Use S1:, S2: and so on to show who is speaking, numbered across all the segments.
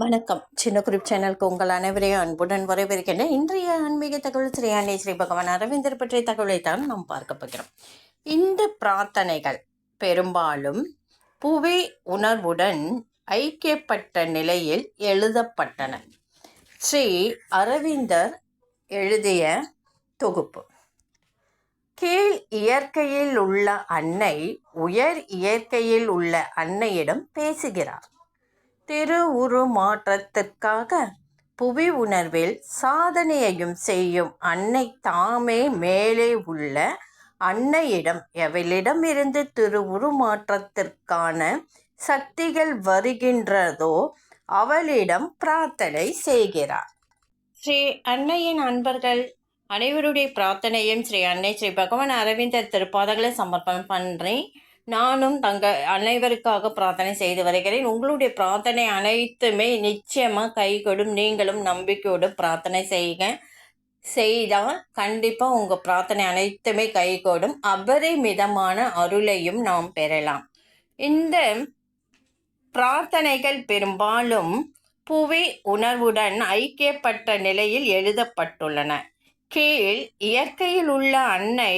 S1: வணக்கம். சின்ன குரூப் சேனலுக்கு உங்கள் அனைவரையும் அன்புடன் வரவேற்கின்றேன் இன்றைய ஆன்மீக தகவல் ஸ்ரீ அண்ணே ஸ்ரீ பகவான் அரவிந்தர் பற்றிய தகவலை தான் நாம் பார்க்க போகிறோம். இந்த பிரார்த்தனைகள் பெரும்பாலும் புவி உணர்வுடன் ஐக்கியப்பட்ட நிலையில் எழுதப்பட்டன. ஸ்ரீ அரவிந்தர் எழுதிய தொகுப்பு. கீழ் இயற்கையில் உள்ள அன்னை உயர் இயற்கையில் உள்ள அன்னையிடம் பேசுகிறார். திரு உருமாற்றத்திற்காக புவி உணர்வில் சாதனையையும் செய்யும் அன்னை தாமே மேலே உள்ள அன்னையிடம் எவளிடமிருந்து திரு உருமாற்றத்திற்கான சக்திகள் வருகின்றதோ அவளிடம் பிரார்த்தனை செய்கிறார். ஸ்ரீ அன்னையின் அன்பர்கள் அனைவருடைய பிரார்த்தனையும் ஸ்ரீ அன்னை ஸ்ரீ பகவான் அரவிந்தர் திருப்பாதங்களை சமர்ப்பணம் பண்ணுறேன் நானும் தங்க அனைவருக்காக பிரார்த்தனை செய்து வருகிறேன். உங்களுடைய பிரார்த்தனை அனைத்துமே நிச்சயமாக கைகொடும். நீங்களும் நம்பிக்கையோடு பிரார்த்தனை செய்யுங்க செய்தால் கண்டிப்பாக உங்கள் பிரார்த்தனை அனைத்துமே கைகூடும். அபரிமிதமான அருளையும் நாம் பெறலாம். இந்த பிரார்த்தனைகள் பெரும்பாலும் புவி உணர்வுடன் ஐக்கியப்பட்ட நிலையில் எழுதப்பட்டுள்ளன. கீழ் இயற்கையில் உள்ள அன்னை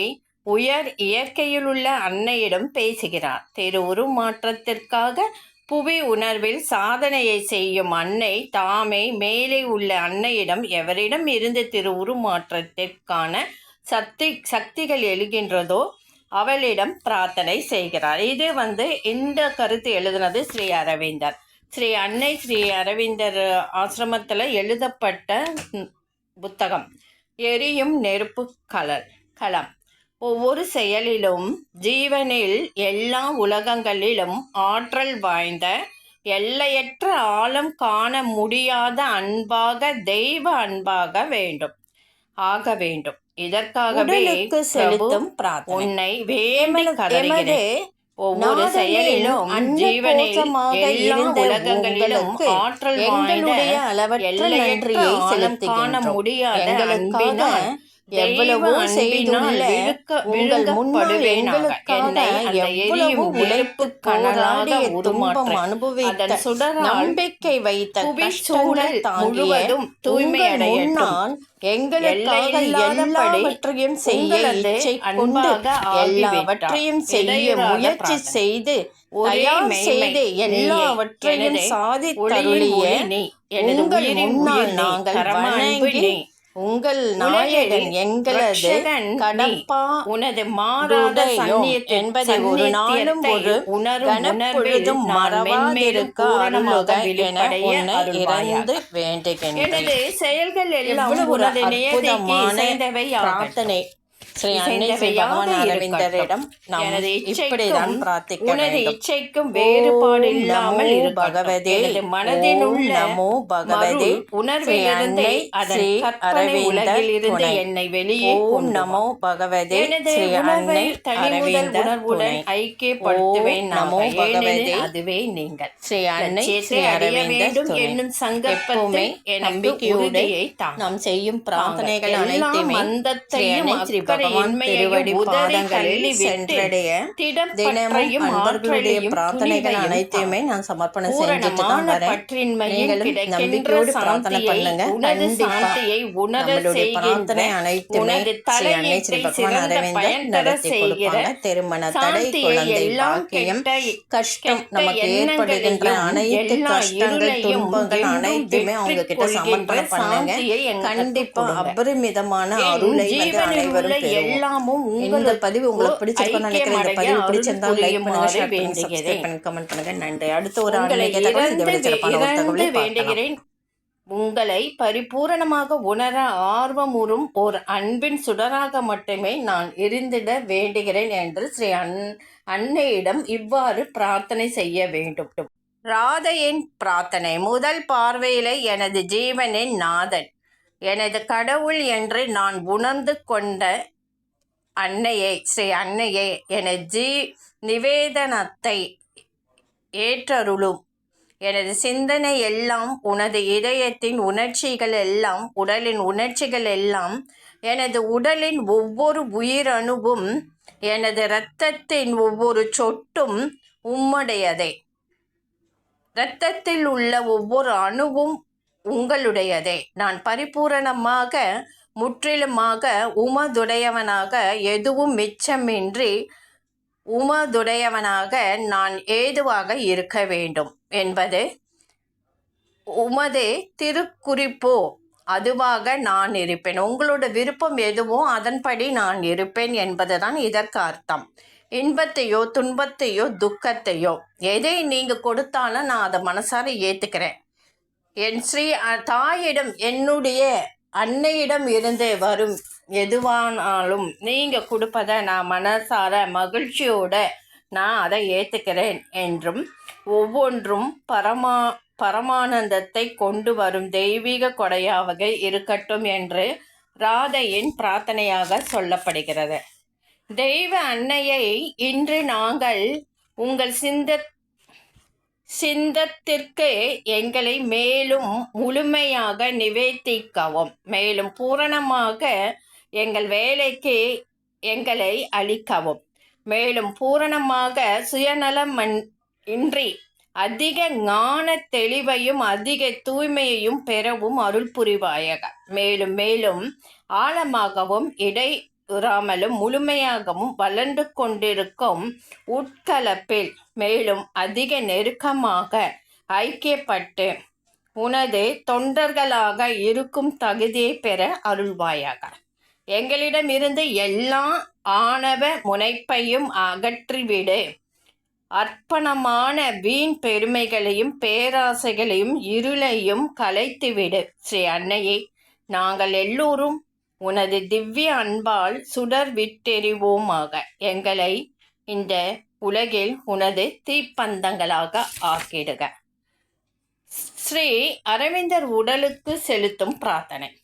S1: உயர் இயற்கையில் உள்ள அன்னையிடம் பேசுகிறார். திரு உருமாற்றத்திற்காக புவி உணர்வில் சாதனையை செய்யும் அன்னை தாமே மேலே உள்ள அன்னையிடம் எவரிடம் இருந்து திரு உருமாற்றத்திற்கான சக்தி சக்திகள் எழுகின்றதோ அவளிடம் பிரார்த்தனை செய்கிறார். இது வந்து இந்த கருத்து எழுதுனது ஸ்ரீ அரவிந்தர். ஸ்ரீ அன்னை ஸ்ரீ அரவிந்தர் ஆசிரமத்தில் எழுதப்பட்ட புத்தகம். எரியும் நெருப்பு கலர் களம் ஒவ்வொரு செயலிலும் ஜீவனில் எல்லா உலகங்களிலும் ஆற்றல் வாய்ந்த எல்லையற்ற ஆழம் காண முடியாத அன்பாக தெய்வ அன்பாக வேண்டும். ஆக வேண்டும். இதற்காகவே செலுத்தும் உன்னை வேண்டி கதறுகிறேன். ஒவ்வொரு செயலிலும் ஜீவனில் எல்லா உலகங்களிலும் ஆற்றல் வாய்ந்த எல்லையற்ற ஆழம் காண முடியாத அன்பினால் எவ்வளவோ செய்துள்ள உங்கள் முன்னால் எங்களுக்காக எவ்வளவு உழைப்பு கனலாடிய துன்பம் அனுபவித்த நம்பிக்கை வைத்த கஷ்டங்கள் முழுவதும் தூய்மை முன்னால் எங்களுக்காக எல்லாவற்றையும் செய்ய இச்சை கொண்டு எல்லாவற்றையும் செய்ய முயற்சி செய்து தயார் செய்து எல்லாவற்றையும் சாதித்தருளிய உங்கள் முன்னால் நாங்கள் வணங்கி உங்கள் நாயகன் எங்களது கடப்பா
S2: உனது மாறாத
S1: என்பதை ஒரு நாளும் ஒரு கனப்பொழுதும் மறவாதிருக்க அருளுக என உன்னை இறந்து வேண்டுகின்றேன்
S2: செயல்கள் எல்லாம்
S1: ஒரு அற்புதமான. பிரார்த்தனை ஸ்ரீ அரவிந்தரிடம்
S2: எனது
S1: பிரார்த்திக்க
S2: உனது இச்சைக்கும் வேறுபாடு இல்லாமல்.
S1: பகவதே
S2: மனதில் உள்ள
S1: நமோ பகவதே
S2: உணர்விலிருந்து அதன்
S1: அரவிந்தர் துணை.
S2: என்னை வெளியே
S1: ஓம். நமோ பகவதே ஸ்ரீ அன்னை அரவிந்தர்
S2: உணர்வுடன் ஐக்கியப்படுத்துவேன்
S1: நமோ. பகவதே.
S2: அதுவே நீங்கள்
S1: ஸ்ரீ அன்னை ஸ்ரீ அரவிந்தர்
S2: என்னும்
S1: எப்பவுமே
S2: சங்கல்பத்தை எனக்கு
S1: நம்பிக்கையோடு
S2: உறுதியை தாங்க
S1: நாம் செய்யும் பிரார்த்தனைகள் அனைத்துமே
S2: மந்தத்தையும்
S1: பகவான் திருவடி பாதங்களில் சென்றடைய தினமும் அன்பர்களுடைய பிரார்த்தனைகள் அனைத்தையுமே நான் சமர்ப்பணம் செஞ்சுட்டு தான் வரேன். நீங்களும் நம்பிக்கையோடு பிரார்த்தனை பண்ணுங்க. நம்மளுடைய பிரார்த்தனை அனைத்துமே ஸ்ரீ அன்னை ஸ்ரீ பகவான் அரவிந்தர் நடத்தி கொடுப்பாங்க. திருமண தடை குழந்தை பாக்கியம் கஷ்டம் நமக்கு ஏற்படுகின்ற அனைத்து கஷ்டங்கள் துன்பங்கள் அனைத்துமே அவங்க கிட்ட சமர்ப்பணம் பண்ணுங்க. கண்டிப்பா. அபரிமிதமான அருளை வந்து அனைவரும்
S2: எல்லாமும்
S1: இந்த
S2: உங்களுக்கு
S1: பதிவு உங்களுக்கு பிடிச்சிருக்கும்னு நினைக்கிறேன் இந்த பதிவு பிடிச்சிருந்தா லைக் பண்ணுங்க ஷேர் பண்ணுங்க சப்ஸ்கிரைப். பண்ணுங்க கமெண்ட் பண்ணுங்க. நன்றி. அடுத்த ஒரு
S2: உங்களை
S1: ஆன்மீக தகவல் இதை விட
S2: இறந்து
S1: சிறப்பான ஒரு
S2: இறந்து
S1: தகவலை பார்க்கலாம்.
S2: வேண்டுகிறேன். உங்களை பரிபூரணமாக உணர ஆர்வமுறும் ஒரு அன்பின் சுடராக மட்டுமே நான் இருந்திட வேண்டுகிறேன் என்று ஸ்ரீ அன் அன்னையிடம் இவ்வாறு பிரார்த்தனை செய்ய வேண்டும். ராதையின் பிரார்த்தனை முதல் பார்வையிலே எனது ஜீவனின் நாதன் எனது கடவுள் என்று நான் உணர்ந்து கொண்ட அன்னையே ஸ்ரீ அன்னையே எனது ஜீ நிவேதனத்தை ஏற்றருளும். எனது சிந்தனை எல்லாம் உனது இதயத்தின் உணர்ச்சிகள் எல்லாம் உடலின் உணர்ச்சிகள் எல்லாம் எனது உடலின் ஒவ்வொரு உயிரணுவும் எனது இரத்தத்தின் ஒவ்வொரு சொட்டும் உம்முடையதே.
S1: இரத்தத்தில் உள்ள ஒவ்வொரு அணுவும் உங்களுடையதே. நான் பரிபூரணமாக முற்றிலுமாக உமதுடையவனாக எதுவும் மிச்சமின்றி உமதுடையவனாக நான் ஏதுவாக இருக்க வேண்டும் என்பது உமது திருக்குறிப்போ. அதுவாக நான் இருப்பேன். உங்களோட விருப்பம் எதுவோ அதன்படி நான் இருப்பேன் என்பதுதான் இதற்கு அர்த்தம். இன்பத்தையோ துன்பத்தையோ துக்கத்தையோ எதை நீங்கள் கொடுத்தாலும் நான் அதை மனசார ஏற்றுக்கிறேன் என் ஸ்ரீ தாயிடம் என்னுடைய அன்னையிடம் இருந்து வரும். எதுவானாலும் நீங்கள் கொடுப்பதை நான் மனசார மகிழ்ச்சியோட நான் அதை ஏற்றுக்கிறேன் என்றும் ஒவ்வொன்றும் பரமா பரமானந்தத்தை கொண்டு வரும் தெய்வீக கொடையாக இருக்கட்டும் என்று ராதையின் பிரார்த்தனையாக சொல்லப்படுகிறது. தெய்வ அன்னையை இன்று நாங்கள் உங்கள் சிந்த சிந்தத்திற்கு எங்களை மேலும் முழுமையாக நிவேதிக்கவும். மேலும் பூரணமாக எங்கள் வேலைக்கு எங்களை அளிக்கவும். மேலும் பூரணமாக சுயநலம் இன்றி அதிக ஞான தெளிவையும் அதிக தூய்மையையும் பெறவும் அருள் புரிவாயக. மேலும் மேலும் ஆழமாகவும் இடை இடையுறாமலும் முழுமையாகவும் வளர்ந்து கொண்டிருக்கும் உட்கலப்பில் மேலும் அதிக நெருக்கமாக ஐக்கியப்பட்டு உனது தொண்டர்களாக இருக்கும் தகுதியை பெற அருள்வாயாக. எங்களிடமிருந்து எல்லா ஆணவ முனைப்பையும் அகற்றிவிடு. அர்ப்பணமான வீண் பெருமைகளையும் பேராசைகளையும் இருளையும் கலைத்துவிடு. ஸ்ரீ அன்னையே நாங்கள் எல்லோரும் உனது திவ்ய அன்பால் சுடர் விட்டெறிவோமாக எங்களை இந்த உலகில் உனது தீப்பந்தங்களாக ஆக்கிடுக. ஸ்ரீ அரவிந்தர் உடலுக்கு செலுத்தும் பிரார்த்தனை.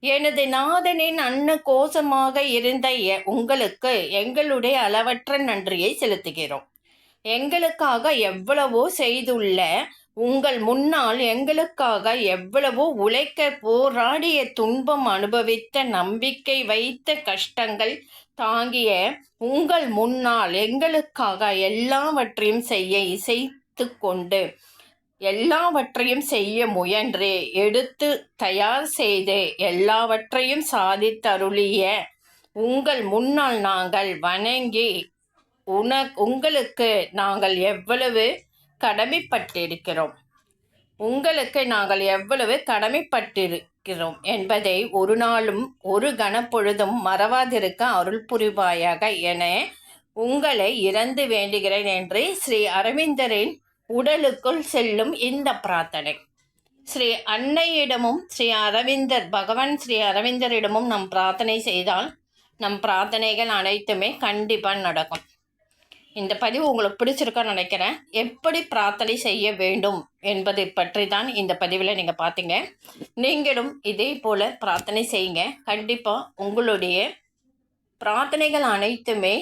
S1: எனது நாதனின் அன்ன கோஷமாக இருந்த எ- உங்களுக்கு எங்களுடைய அளவற்ற நன்றியை செலுத்துகிறோம். எங்களுக்காக எவ்வளவோ செய்துள்ள உங்கள் முன்னால் எங்களுக்காக எவ்வளவோ உழைக்க போராடிய துன்பம் அனுபவித்த நம்பிக்கை வைத்த கஷ்டங்கள் தாங்கிய உங்கள் முன்னால் எங்களுக்காக எல்லாவற்றையும் செய்ய இசைத்து கொண்டு எல்லாவற்றையும் செய்ய முயன்று எடுத்து தயார் செய்து எல்லாவற்றையும் சாதித்தருளிய உங்கள் முன்னால் நாங்கள் வணங்கி உன உங்களுக்கு நாங்கள் எவ்வளவு கடமைப்பட்டிருக்கிறோம். உங்களுக்கு நாங்கள் எவ்வளவு கடமைப்பட்டிருக்கிறோம் என்பதை ஒரு நாளும் ஒரு கணப்பொழுதும் மறவாதிருக்க அருள் புரிவாயாக என உங்களை இறந்து வேண்டுகிறேன் என்று ஸ்ரீ அரவிந்தரின் உடலுக்குள் செல்லும் இந்த பிரார்த்தனை. ஸ்ரீ அன்னையிடமும் ஸ்ரீ அரவிந்தர் பகவான் ஸ்ரீ அரவிந்தரிடமும் நம் பிரார்த்தனை செய்தால் நம் பிரார்த்தனைகள் அனைத்துமே கண்டிப்பாக நடக்கும். இந்த பதிவு உங்களுக்கு பிடிச்சிருக்கான்னு நினைக்கிறேன். எப்படி பிரார்த்தனை செய்ய வேண்டும் என்பதை பற்றி தான் இந்த பதிவில் நீங்கள் பார்த்தீங்க நீங்களும் இதே போல் பிரார்த்தனை செய்யுங்க. கண்டிப்பாக உங்களுடைய பிரார்த்தனைகள் அனைத்துமே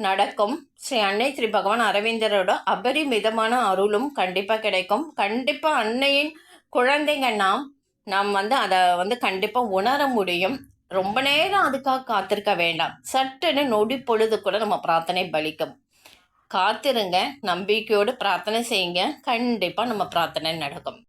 S1: நடக்கும். ஸ்ரீ அன்னை ஸ்ரீ பகவான் அரவிந்தரோட அபரிமிதமான அருளும் கண்டிப்பாக கிடைக்கும். கண்டிப்பாக அன்னையின் குழந்தைங்க நாம் நாம் வந்து அதை வந்து கண்டிப்பாக உணர முடியும். ரொம்ப நேரம் அதுக்காக காத்திருக்க வேண்டாம். சட்டுன்னு நொடி பொழுது கூட நம்ம பிரார்த்தனை பலிக்கும். காத்திருங்க நம்பிக்கையோடு பிரார்த்தனை செய்யுங்க. கண்டிப்பாக நம்ம பிரார்த்தனை நடக்கும்.